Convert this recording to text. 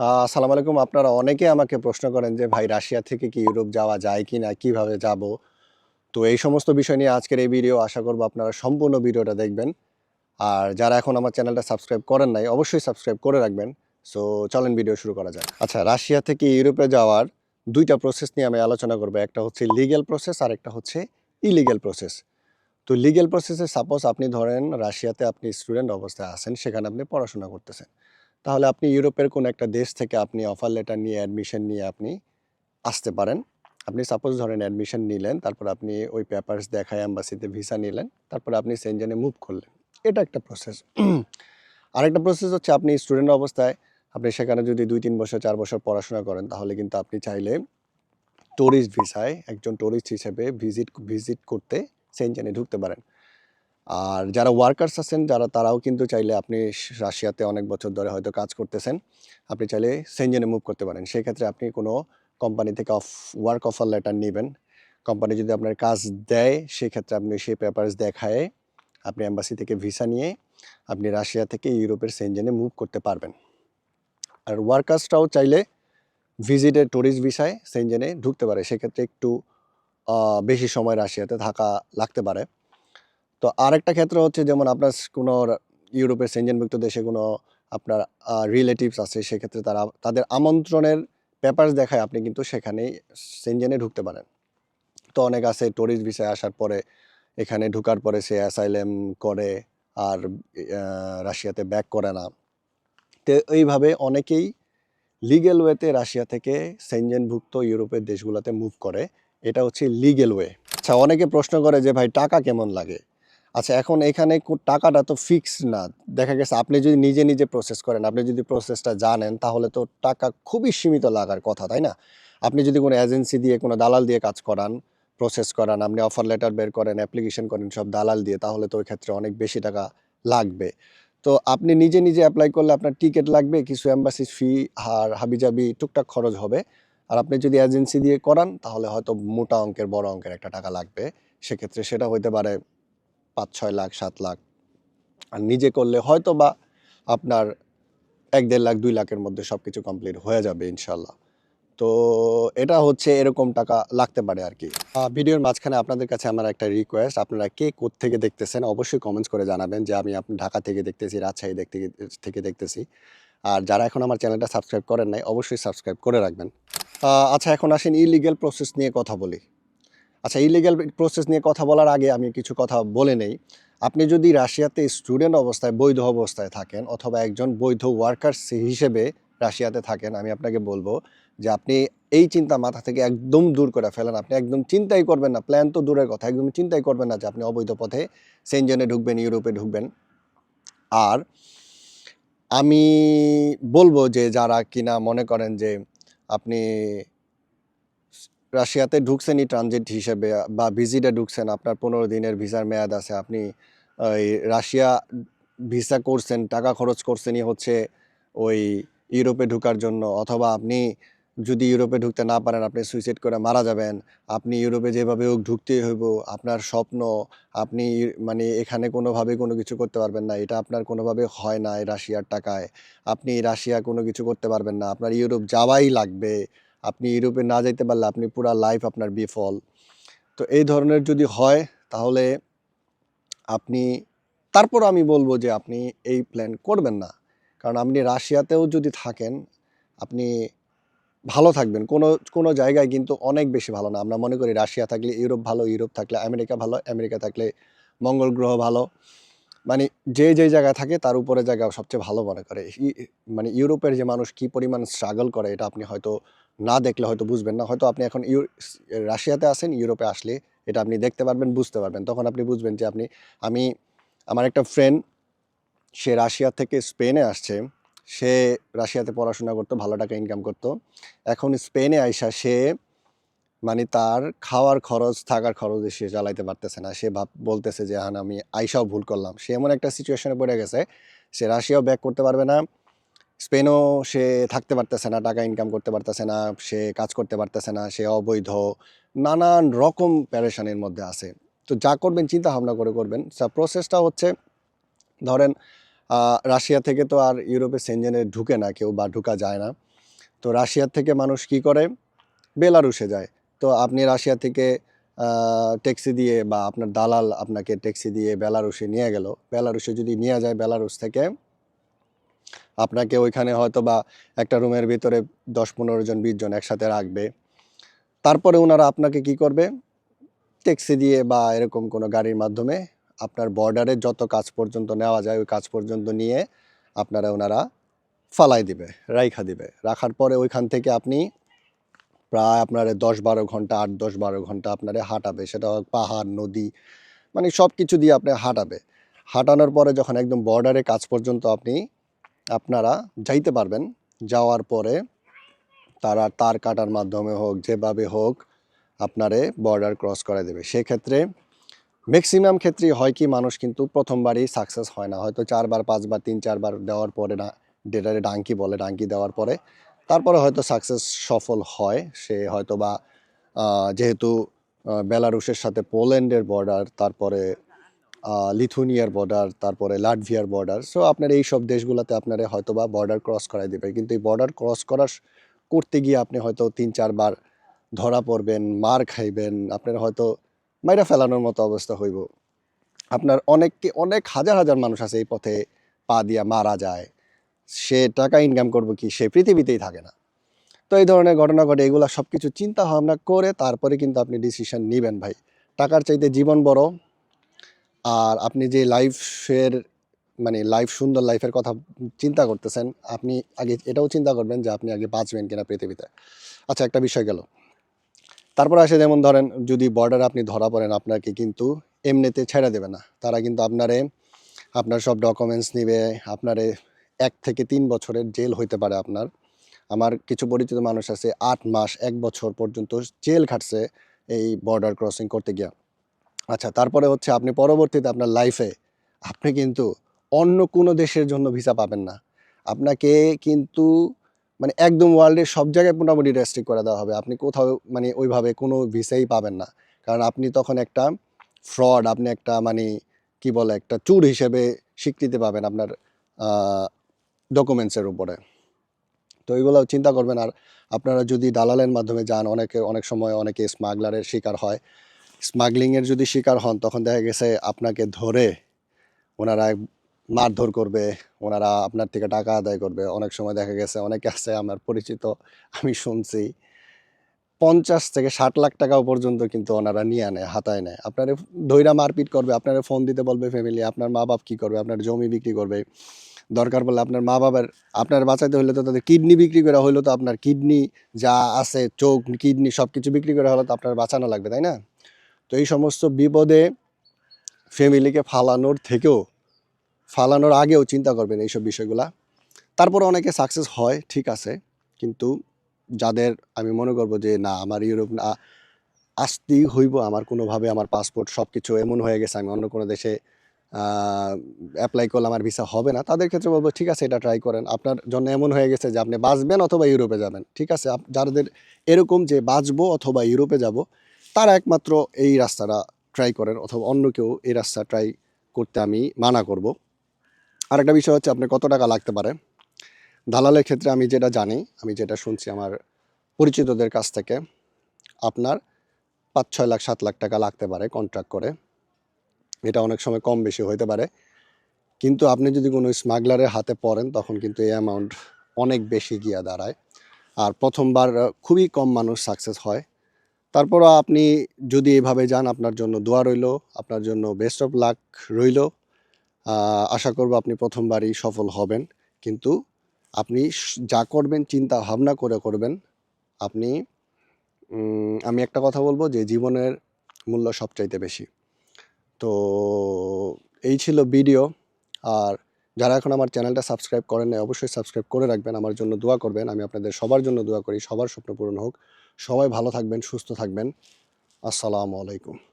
আসসালামু আলাইকুম। আপনারা অনেকে আমাকে প্রশ্ন করেন যে, ভাই, রাশিয়া থেকে কি ইউরোপ যাওয়া যায় কি না? কীভাবে যাব? তো এই সমস্ত বিষয় নিয়ে আজকের এই ভিডিও আশা করব আপনারা সম্পূর্ণ ভিডিওটা দেখবেন। আর যারা এখন আমার চ্যানেলটা সাবস্ক্রাইব করেন নাই, অবশ্যই সাবস্ক্রাইব করে রাখবেন। সো, চলেন ভিডিও শুরু করা যাক। আচ্ছা রাশিয়া থেকে ইউরোপে যাওয়ার দুইটা প্রসেস নিয়ে আমি আলোচনা করব। একটা হচ্ছে লিগ্যাল প্রসেস আর একটা হচ্ছে ইলিগ্যাল প্রসেস তো লিগ্যাল প্রসেসে সাপোজ আপনি ধরেন রাশিয়াতে আপনি স্টুডেন্ট অবস্থায় আছেন, সেখানে আপনি পড়াশোনা করতেছেন। তাহলে আপনি ইউরোপের কোনো একটা দেশ থেকে আপনি অফার লেটার নিয়ে অ্যাডমিশন নিয়ে আপনি আসতে পারেন। আপনি সাপোজ ধরেন অ্যাডমিশন নিলেন, তারপর আপনি ওই পেপারস দেখায় অ্যাম্বাসিতে ভিসা নিলেন, তারপর আপনি সেনজেনে মুভ করলেন। এটা একটা প্রসেস আরেকটা প্রসেস হচ্ছে আপনি স্টুডেন্ট অবস্থায় আপনি সেখানে যদি দুই, তিন বছর, চার বছর পড়াশোনা করেন, তাহলে কিন্তু আপনি চাইলে ট্যুরিস্ট ভিসায় একজন ট্যুরিস্ট হিসেবে ভিজিট ভিজিট করতে সেনজেনে ঢুকতে পারেন। আর যারা ওয়ার্কার্স আছেন, যারা তারাও কিন্তু চাইলে আপনি রাশিয়াতে অনেক বছর ধরে হয়তো কাজ করতেছেন, আপনি চাইলে সেনজেনে মুভ করতে পারেন। সেক্ষেত্রে আপনি কোনো কোম্পানি থেকে অফ ওয়ার্ক অফার লেটার নেবেন। কোম্পানি যদি আপনার কাজ দেয়, সেক্ষেত্রে আপনি সেই পেপারস দেখায় আপনি অ্যাম্বাসি থেকে ভিসা নিয়ে আপনি রাশিয়া থেকে ইউরোপের সেনজেনে মুভ করতে পারবেন। আর ওয়ার্কার্সটাও চাইলে ভিজিটের ট্যুরিস্ট ভিসায় সেনজেনে ঢুকতে পারে। সেক্ষেত্রে একটু বেশি সময় রাশিয়াতে থাকা লাগতে পারে। তো আরেকটা ক্ষেত্র হচ্ছে যেমন আপনার কোনো ইউরোপের সেনজেনভুক্ত দেশে কোনো আপনার রিলেটিভস আছে, সেক্ষেত্রে তারা, তাদের আমন্ত্রণের পেপারস দেখায় আপনি কিন্তু সেখানেই সেনজেনে ঢুকতে পারেন। তো অনেক আছে ট্যুরিস্ট ভিসায় আসার পরে, এখানে ঢুকার পরে সে অ্যাসাইলেম করে আর রাশিয়াতে ব্যাক করে না। তো এইভাবে অনেকেই লিগেল ওয়েতে রাশিয়া থেকে সেনজেনভুক্ত ইউরোপের দেশগুলোতে মুভ করে। এটা হচ্ছে লিগেল ওয়ে আচ্ছা অনেকে প্রশ্ন করে যে ভাই টাকা কেমন লাগে? আচ্ছা এখন এখানে টাকাটা তো ফিক্স না। দেখা গেছে আপনি যদি নিজে নিজে প্রসেস করেন, আপনি যদি প্রসেসটা জানেন, তাহলে তো টাকা খুবই সীমিত লাগার কথা, তাই না? আপনি যদি কোনো এজেন্সি দিয়ে কোনো দালাল দিয়ে কাজ করান প্রসেস করান, আপনি অফার লেটার বের করেন অ্যাপ্লিকেশন করেন, সব দালাল দিয়ে, তাহলে তো ওই ক্ষেত্রে অনেক বেশি টাকা লাগবে। তো আপনি নিজে নিজে অ্যাপ্লাই করলে আপনার টিকিট লাগবে, কিছু অ্যাম্বাসি ফি আর হাবিজাবি, টুকটাক খরচ হবে। আর আপনি যদি এজেন্সি দিয়ে করান, তাহলে হয়তো মোটা অঙ্কের, বড় অঙ্কের একটা টাকা লাগবে। সেক্ষেত্রে সেটা হইতে পারে পাঁচ, ছয় লাখ, সাত লাখ। আর নিজে করলে হয়তো বা আপনার এক, দেড় লাখ, দুই লাখের মধ্যে সব কিছু কমপ্লিট হয়ে যাবে ইনশাল্লাহ তো এটা হচ্ছে এরকম টাকা লাগতে পারে আর কি। ভিডিওর মাঝখানে আপনাদের কাছে আমার একটা রিকোয়েস্ট আপনারা কে থেকে দেখতেছেন অবশ্যই কমেন্টস করে জানাবেন যে আমি আপনি ঢাকা থেকে দেখতেছি, রাজশাহী দেখতে থেকে দেখতেছি। আর যারা এখন আমার চ্যানেলটা সাবস্ক্রাইব করেন নাই, অবশ্যই সাবস্ক্রাইব করে রাখবেন। আচ্ছা এখন আসেন ইলিগেল প্রসেস নিয়ে কথা বলি। আচ্ছা ইলিগ্যাল প্রসেস নিয়ে কথা বলার আগে আমি কিছু কথা বলে নেই। আপনি যদি রাশিয়াতে স্টুডেন্ট অবস্থায়, বৈধ অবস্থায় থাকেন অথবা একজন বৈধ ওয়ার্কার্স হিসেবে রাশিয়াতে থাকেন, আমি আপনাকে বলব যে আপনি এই চিন্তা মাথা থেকে একদম দূর করে ফেলেন। আপনি একদম চিন্তাই করবেন না প্ল্যান তো দূরের কথা, একদম চিন্তাই করবেন না যে আপনি অবৈধ পথে সেনজেনে ঢুকবেন ইউরোপে ঢুকবেন। আর আমি বলব যে যারা কিনা মনে করেন যে আপনি রাশিয়াতে ঢুকছেনই ট্রানজিট হিসেবে, বা ভিজিটে ঢুকছেন, আপনার পনেরো দিনের ভিসার মেয়াদ আছে, আপনি ওই রাশিয়া ভিসা করছেন, টাকা খরচ করছেনই হচ্ছে ওই ইউরোপে ঢুকার জন্য, অথবা আপনি যদি ইউরোপে ঢুকতে না পারেন, আপনি সুইসাইড করে মারা যাবেন, আপনি ইউরোপে যেভাবে হোক ঢুকতেই হইব, আপনার স্বপ্ন, আপনি মানে এখানে কোনোভাবে কোনো কিছু করতে পারবেন না, এটা আপনার কোনোভাবে হয় না রাশিয়ার টাকায়, আপনি রাশিয়া কোনো কিছু করতে পারবেন না, আপনার ইউরোপ যাওয়াই লাগবে আপনি ইউরোপে না যাইতে পারলে আপনি পুরা লাইফ আপনার বিফল। তো এই ধরনের যদি হয়, তাহলে আপনি তারপর আমি বলব যে আপনি এই প্ল্যান করবেন না। কারণ আপনি রাশিয়াতেও যদি থাকেন, আপনি ভালো থাকবেন। কোনো কোনো জায়গায় কিন্তু অনেক বেশি ভালো না। আমরা মনে করি রাশিয়া থাকলে ইউরোপ ভালো, ইউরোপ থাকলে আমেরিকা ভালো, আমেরিকা থাকলে মঙ্গল গ্রহ ভালো। মানে যে যে জায়গায় থাকে তার উপরে জায়গা সবচেয়ে ভালো মনে করে। মানে ইউরোপের যে মানুষ কি পরিমাণ স্ট্রাগল করে এটা আপনি হয়তো না দেখলে হয়তো বুঝবেন না। হয়তো আপনি এখন ইউ রাশিয়াতে আসেন ইউরোপে আসলে এটা আপনি দেখতে পারবেন, বুঝতে পারবেন। তখন আপনি বুঝবেন যে আপনি, আমি, আমার একটা ফ্রেন্ড সে রাশিয়া থেকে স্পেনে আসছে। সে রাশিয়াতে পড়াশোনা করতো, ভালো টাকা ইনকাম করতো। এখন স্পেনে আইসা সে মানে তার খাওয়ার খরচ, থাকার খরচ সে চালাইতে পারতেছে না। সে ভাব, বলতেছে যে হ্যাঁ আমি আইসাও ভুল করলাম। সে এমন একটা সিচুয়েশনে পড়ে গেছে, সে রাশিয়াও ব্যাক করতে পারবে না, স্পেনও সে থাকতে পারতেছে না, টাকা ইনকাম করতে পারতেছে না, সে কাজ করতে পারতেছে না, সে অবৈধ, নানান রকম প্যারেশানির মধ্যে আছে। তো যা করবেন চিন্তা ভাবনা করে করবেন। প্রসেসটা হচ্ছে, ধরেন রাশিয়া থেকে তো আর ইউরোপে সেনজেনে ঢুকে না কেউ বা ঢুকা যায় না। তো রাশিয়ার থেকে মানুষ কি করে? বেলারুশে যায়। তো আপনি রাশিয়া থেকে ট্যাক্সি দিয়ে বা আপনার দালাল আপনাকে ট্যাক্সি দিয়ে বেলারুশে নিয়ে গেল। বেলারুশে যদি নিয়ে যায় বেলারুশ থেকে, আপনাকে ওইখানে হয়তো বা একটা রুমের ভিতরে দশ পনেরো জন, বিশ জন একসাথে রাখবে। তারপরে ওনারা আপনাকে কি করবে? ট্যাক্সি দিয়ে বা এরকম কোনো গাড়ির মাধ্যমে আপনার বর্ডারে যত কাজ পর্যন্ত নেওয়া যায়, ওই কাজ পর্যন্ত নিয়ে আপনারা ওনারা ফালাই দিবে, রাইখা দিবে। রাখার পরে ওইখান থেকে আপনি প্রায় আপনার দশ বারো ঘণ্টা আট দশ বারো ঘণ্টা আপনারে হাঁটাবে। সেটা পাহাড়, নদী মানে সব কিছু দিয়ে আপনি হাঁটাবে। হাঁটানোর পরে যখন একদম বর্ডারে কাজ পর্যন্ত আপনি, আপনারা যাইতে পারবেন। যাওয়ার পরে তারা তার কাটার মাধ্যমে হোক, যেভাবে হোক আপনারে বর্ডার ক্রস করে দেবে। সেক্ষেত্রে ম্যাক্সিমাম ক্ষেত্রেই হয় কি, মানুষ কিন্তু প্রথমবারই সাকসেস হয় না। হয়তো চারবার, পাঁচবার তিন চারবার দেওয়ার পরে না ডেটারে ডাঙ্কি বলে, ডাঙ্কি দেওয়ার পরে তারপরে হয়তো সাকসেস সফল হয়। সে হয়তো বা যেহেতু বেলারুশের সাথে পোল্যান্ডের বর্ডার তারপরে লিথুনিয়ার বর্ডার তারপরে লাটভিয়ার বর্ডার সো আপনার এই সব দেশগুলোতে আপনারা হয়তো বা বর্ডার ক্রস করাই দেবে। কিন্তু এই বর্ডার ক্রস করার করতে গিয়ে আপনি হয়তো তিন চারবার ধরা পড়বেন, মার খাইবেন, আপনার হয়তো মাইরা ফেলানোর মতো অবস্থা হইব। আপনার অনেককে, অনেক হাজার হাজার মানুষ আছে এই পথে পা দিয়া মারা যায়। সে টাকা ইনকাম করবে কি? সে পৃথিবীতেই থাকে না। তো এই ধরনের ঘটনা ঘটে, এগুলো সব কিছু চিন্তা ভাবনা করে তারপরে কিন্তু আপনি ডিসিশন নেবেন ভাই। টাকার চাইতে জীবন বড়। আর আপনি যে লাইফের মানে লাইফ সুন্দর লাইফের কথা চিন্তা করতেছেন, আপনি আগে এটাও চিন্তা করবেন যে আপনি আগে বাঁচবেন কিনা পৃথিবীতে। আচ্ছা একটা বিষয় গেল। তারপর আসে যেমন ধরেন, যদি বর্ডার আপনি ধরা পড়েন, আপনাকে কিন্তু এমনিতে ছেড়ে দেবে না। তারা কিন্তু আপনারে, আপনার সব ডকুমেন্টস নিবে, আপনারে এক থেকে তিন বছরের জেল হইতে পারে আপনার। আমার কিছু পরিচিত মানুষ আছে, আট মাস, এক বছর পর্যন্ত জেল খাটছে এই বর্ডার ক্রসিং করতে গিয়া। আচ্ছা তারপরে হচ্ছে আপনি পরবর্তীতে আপনার লাইফে আপনি কিন্তু অন্য কোনো দেশের জন্য ভিসা পাবেন না। আপনাকে কিন্তু মানে একদম ওয়ার্ল্ডের সব জায়গায় মোটামুটি রেস্ট্রিক্ট করে দেওয়া হবে। আপনি কোথাও মানে ওইভাবে কোনো ভিসাই পাবেন না। কারণ আপনি তখন একটা ফ্রড আপনি একটা মানে কি বলে একটা চুর হিসেবে স্বীকৃতি পাবেন আপনার ডকুমেন্টসের উপরে। তো এগুলো চিন্তা করবেন, আর আপনারা যদি দালালের মাধ্যমে যান, অনেকে, অনেক সময় অনেকে স্মাগলারের শিকার হয়। স্মাগলিংয়ের যদি শিকার হন, তখন দেখা গেছে আপনাকে ধরে ওনারা মারধর করবে, ওনারা আপনার থেকে টাকা আদায় করবে। অনেক সময় দেখা গেছে, অনেকে আছে, আমার পরিচিত, আমি শুনছি, পঞ্চাশ থেকে ষাট লাখ টাকাও পর্যন্ত কিন্তু ওনারা নিয়ে আনে, হাতায় নেয়। আপনার ধৈরা মারপিট করবে, আপনারা ফোন দিতে বলবে ফ্যামিলি আপনার মা বাপ কী করবে, আপনার জমি বিক্রি করবে। দরকার পড়লে আপনার মা বাবার, আপনার বাঁচাইতে হলে তো তাদের কিডনি বিক্রি করা হইল তো আপনার কিডনি যা আছে, চোখ কিডনি সব কিছু বিক্রি করা হলে তো আপনার বাঁচানো লাগবে, তাই না? তো এই সমস্ত বিপদে ফ্যামিলিকে ফালানোর থেকেও, ফালানোর আগেও চিন্তা করবেন এইসব বিষয়গুলা। তারপরে অনেকে সাকসেস হয়, ঠিক আছে, কিন্তু যাদের আমি মনে করব যে না, আমার ইউরোপ না আসতেই হইব আমার কোনোভাবে, আমার পাসপোর্ট সব কিছু এমন হয়ে গেছে, আমি অন্য কোনো দেশে অ্যাপ্লাই করলে আমার ভিসা হবে না। তাদের ক্ষেত্রে বলব, ঠিক আছে, এটা ট্রাই করেন। আপনার জন্য এমন হয়ে গেছে যে আপনি বাঁচবেন অথবা ইউরোপে যাবেন। ঠিক আছে যাদের এরকম যে বাঁচবো অথবা ইউরোপে যাব, তারা একমাত্র এই রাস্তাটা ট্রাই করেন অথবা অন্য কেউ এই রাস্তা ট্রাই করতে আমি মানা করব। আরেকটা বিষয় হচ্ছে, আপনার কত টাকা লাগতে পারে? দালালের ক্ষেত্রে আমি যেটা জানি, আমি যেটা শুনছি আমার পরিচিতদের কাছ থেকে, আপনার পাঁচ, ছয় লাখ, সাত লাখ টাকা লাগতে পারে কন্ট্রাক্ট করে। এটা অনেক সময় কম বেশি হতে পারে। কিন্তু আপনি যদি কোনো স্মাগলারের হাতে পড়েন, তখন কিন্তু এই অ্যামাউন্ট অনেক বেশি গিয়া দাঁড়ায়। আর প্রথমবার খুবই কম মানুষ সাকসেস হয়। তারপরও আপনি যদি এভাবে যান, আপনার জন্য দোয়া রইল, আপনার জন্য বেস্ট অফ লাক রইল। আশা করব আপনি প্রথমবারই সফল হবেন। কিন্তু আপনি যা করবেন, চিন্তা ভাবনা করে করবেন। আপনি আমি একটা কথা বলব যে জীবনের মূল্য সবচাইতে বেশি। তো এই ছিল ভিডিও। আর যারা এখন আমার চ্যানেলটা সাবস্ক্রাইব করেন নাই, অবশ্যই সাবস্ক্রাইব করে রাখবেন। আমার জন্য দোয়া করবেন। আমি আপনাদের সবার জন্য দোয়া করি। সবার স্বপ্ন পূরণ হোক। সবাই ভালো থাকবেন, সুস্থ থাকবেন। আসসালামু আলাইকুম।